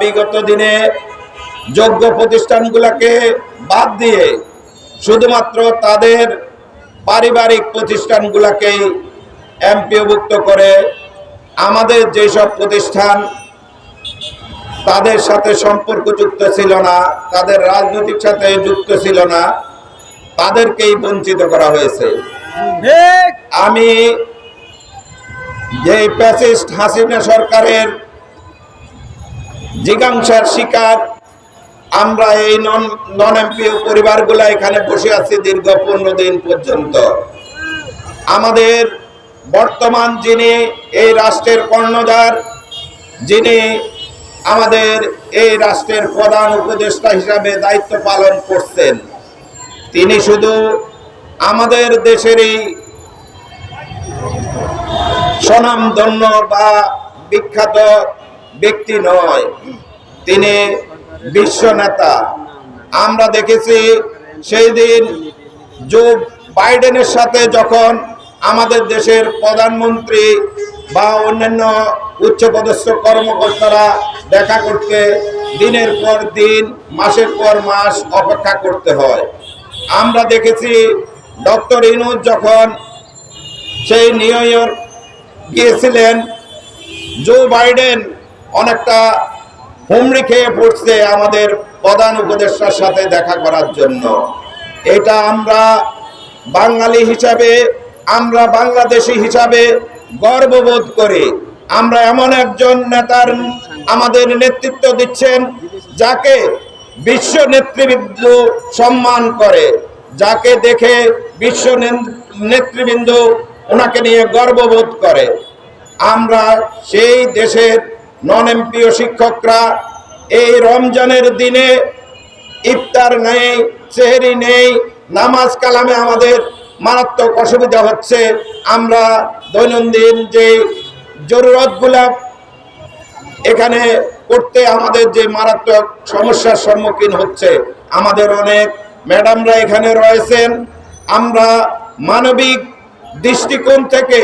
বিগত দিনে যোগ্য প্রতিষ্ঠানগুলোকে বাদ দিয়ে শুধুমাত্র তাদের পারিবারিক প্রতিষ্ঠানগুলোকেই এমপিওভুক্ত করে আমাদের যেসব প্রতিষ্ঠান তাদের সাথে সম্পর্কযুক্ত ছিল না তাদের রাজনৈতিক সাথে যুক্ত ছিল না তাদেরকেই বঞ্চিত করা হয়েছে। আমি যে প্যাসিস্ট হাসিনা সরকারের জিজ্ঞাসার শিকার। আমরা এই নন নন এমপিও পরিবারগুলো এখানে বসে আছি দীর্ঘ পনেরো দিন পর্যন্ত। আমাদের বর্তমান যিনি এই রাষ্ট্রের কর্ণধার, যিনি আমাদের এই রাষ্ট্রের প্রধান উপদেষ্টা হিসাবে দায়িত্ব পালন করছেন, তিনি শুধু আমাদের দেশেরই স্বনামধন্য বা বিখ্যাত ব্যক্তি নয়। তিনি বিশ্ব নেতা। আমরা দেখেছি সেই দিন জো বাইডেনের সাথে যখন আমাদের দেশের প্রধানমন্ত্রী বা অন্যান্য উচ্চপদস্থ কর্মকর্তারা দেখা করতে দিনের পর দিন, মাসের পর মাস অপেক্ষা করতে হয়। আমরা দেখেছি ডক্টর ইনুজ যখন সেই নিউ ইয়র্ক গিয়েছিলেন, জো বাইডেন অনেকটা হুমড়ি খেয়ে পড়ছে আমাদের প্রধান উপদেষ্টার সাথে দেখা করার জন্য। এটা আমরা বাঙালি হিসাবে, আমরা বাংলাদেশি হিসাবে গর্ববোধ করি। আমরা এমন একজন নেতার আমাদের নেতৃত্ব দিচ্ছেন যাকে বিশ্ব নেতৃবৃন্দ সম্মান করে, যাকে দেখে বিশ্ব নেতৃবৃন্দ ওনাকে নিয়ে গর্ববোধ করে। আমরা সেই দেশের নন এমপিও শিক্ষকরা এই রমজানের দিনে ইফতার নেই, সেহেরি নেই, নামাজ কালামে আমাদের মারাত্মক অসুবিধা হচ্ছে। আমরা দৈনন্দিন যে জরুরতগুলা এখানে করতে আমাদের যে মারাত্মক সমস্যার সম্মুখীন হচ্ছে, আমাদের অনেক ম্যাডামরা এখানে রয়েছেন। আমরা মানবিক দৃষ্টিকোণ থেকে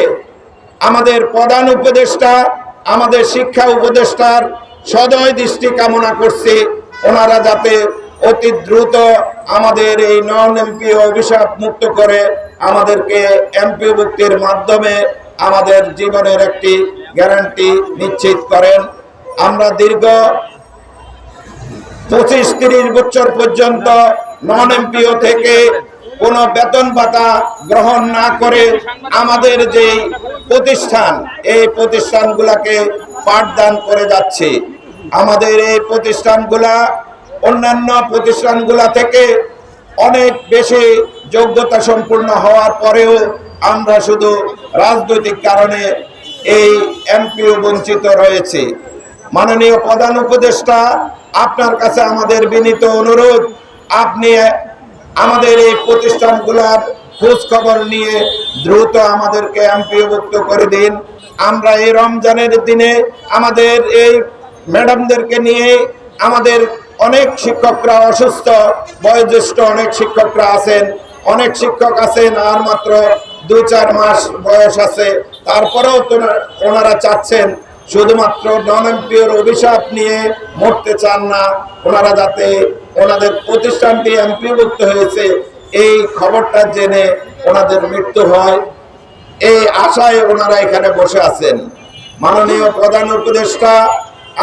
আমাদের প্রধান উপদেষ্টা আমাদের শিক্ষা উপদেষ্টার সদয় দৃষ্টি কামনা করছি। ওনারা যাতে অতি দ্রুত আমাদের এই নন এমপি অভিশাপ মুক্ত করে আমাদেরকে এমপি মুক্তির মাধ্যমে আমাদের জীবনের একটি গ্যারান্টি নিশ্চিত করেন। আমরা দীর্ঘ পঁচিশ তিরিশ বছর পর্যন্ত নন এমপিও থেকে কোনো বেতন ভাতা গ্রহণ না করে আমাদের যে প্রতিষ্ঠান, এই প্রতিষ্ঠানগুলোকে পাঠদান করে যাচ্ছে। আমাদের এই প্রতিষ্ঠানগুলা, অন্যান্য প্রতিষ্ঠানগুলা থেকে অনেক বেশি যোগ্যতা সম্পূর্ণ হওয়ার পরেও আমরা শুধু রাজনৈতিক কারণে এই এমপিও বঞ্চিত রয়েছে। মাননীয় প্রধান উপদেষ্টা, আপনার কাছে আমাদের বিনীত অনুরোধ, আপনি আমাদের এই প্রতিষ্ঠানগুলোর খোঁজ খবর নিয়ে দ্রুত আমাদেরকে এমপিওভুক্ত করে দিন। আমরা এই রমজানের দিনে আমাদের এই ম্যাডামদেরকে নিয়ে আমাদের অনেক শিক্ষকরা অসুস্থ, বয়োজ্যেষ্ঠ অনেক শিক্ষকরা আছেন, অনেক শিক্ষক আছেন, আর মাত্র দুই চার মাস বয়স আছে। তারপরেও ওনারা চাচ্ছেন শুধুমাত্র নন এমপিওর অভিশাপ নিয়ে মরতে চান না, ওনারা যাতে ওনাদের প্রতিষ্ঠানটি এমপিভুক্ত হয়েছে, এই খবরটা জেনে ওনাদের মৃত্যু হয়। এই আশায় ওনারা এখানে বসে আছেন। মাননীয় প্রধান উপদেষ্টা,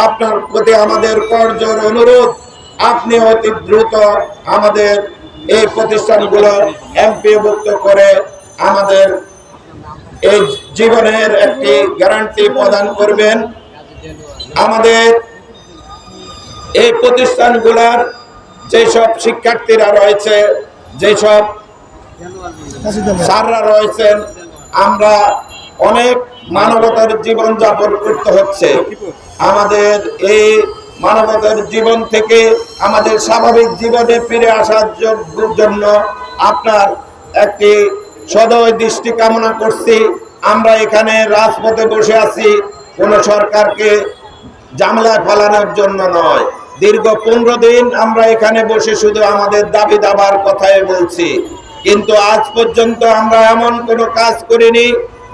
আপনার প্রতি আমাদের করজোর অনুরোধ, আপনি অতি দ্রুত আমাদের এই প্রতিষ্ঠানগুলো এমপিভুক্ত করে আমাদের এই জীবনের একটি গ্যারান্টি প্রদান করবেন। আমাদের এই প্রতিষ্ঠানগুলোর যেসব শিক্ষার্থীরা রয়েছে, যেসব স্যাররা রয়েছেন, আমরা অনেক মানবতার জীবন যাপন করতে হচ্ছে। আমাদের এই মানবতার জীবন থেকে আমাদের স্বাভাবিক জীবনে ফিরে আসার জন্য আপনার একটি সদয় দৃষ্টি কামনা করছি। আমরা এখানে রাজপথে বসে আছি, কোন সরকারকে জামলায় ফেলানোর জন্য নয়। দীর্ঘ পনেরো দিন আমরা এখানে বসে শুধু আমাদের দাবি দাবার কথাই বলছি। কিন্তু আজ পর্যন্ত আমরা এমন কোনো কাজ করিনি,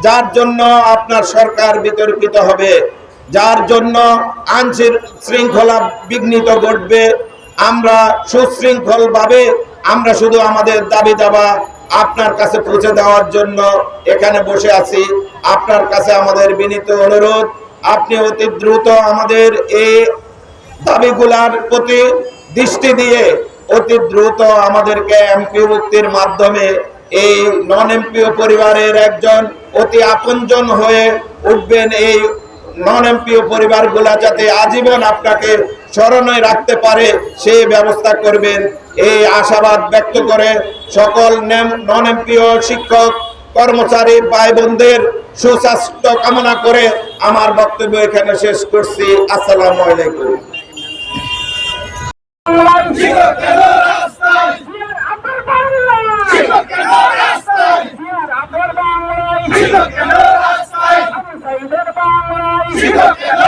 যার জন্য আপনার সরকার বিতর্কিত হবে। যার জন্য আইন শৃঙ্খলা বিঘ্নিত ঘটবে। আমরা সুশৃঙ্খলভাবে আমরা শুধু আমাদের দাবি দাবা আপনার কাছে পৌঁছে দেওয়ার জন্য এখানে বসে আছি। আপনার কাছে আমাদের বিনীত অনুরোধ, আপনি অতি দ্রুত আমাদের এই দাবিগুলার প্রতি দৃষ্টি দিয়ে অতি দ্রুত আমাদেরকে এমপি মুক্তির মাধ্যমে এই নন এমপিও পরিবারের একজন অতি আপনজন হয়ে উঠবেন এই নন এমপিও পরিবারগুলা যাতে আজীবন আপনাকে স্মরণে রাখতে পারে সেই ব্যবস্থা করবেন। এই আশাবাদ ব্যক্ত করে সকল নন এমপিও শিক্ষক, কর্মচারী ভাই বোনদের সুস্বাস্থ্য কামনা করে আমার বক্তব্য এখানে শেষ করছি। আসসালামু আলাইকুম। রমজানের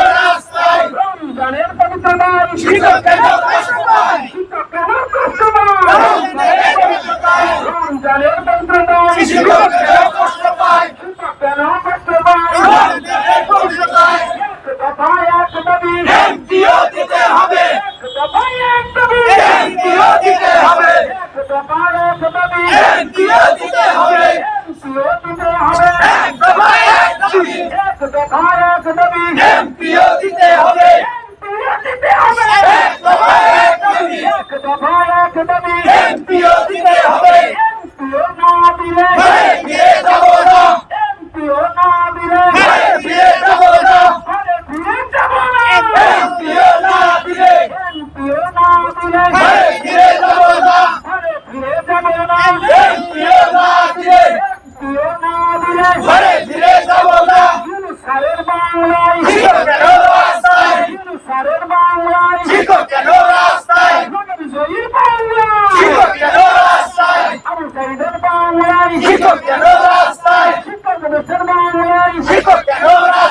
শিক্ষকদের বাংলায় শিক্ষক কেন রাস্তায় শিক্ষকদের বাংলায় শিক্ষক কেন রাস্তায়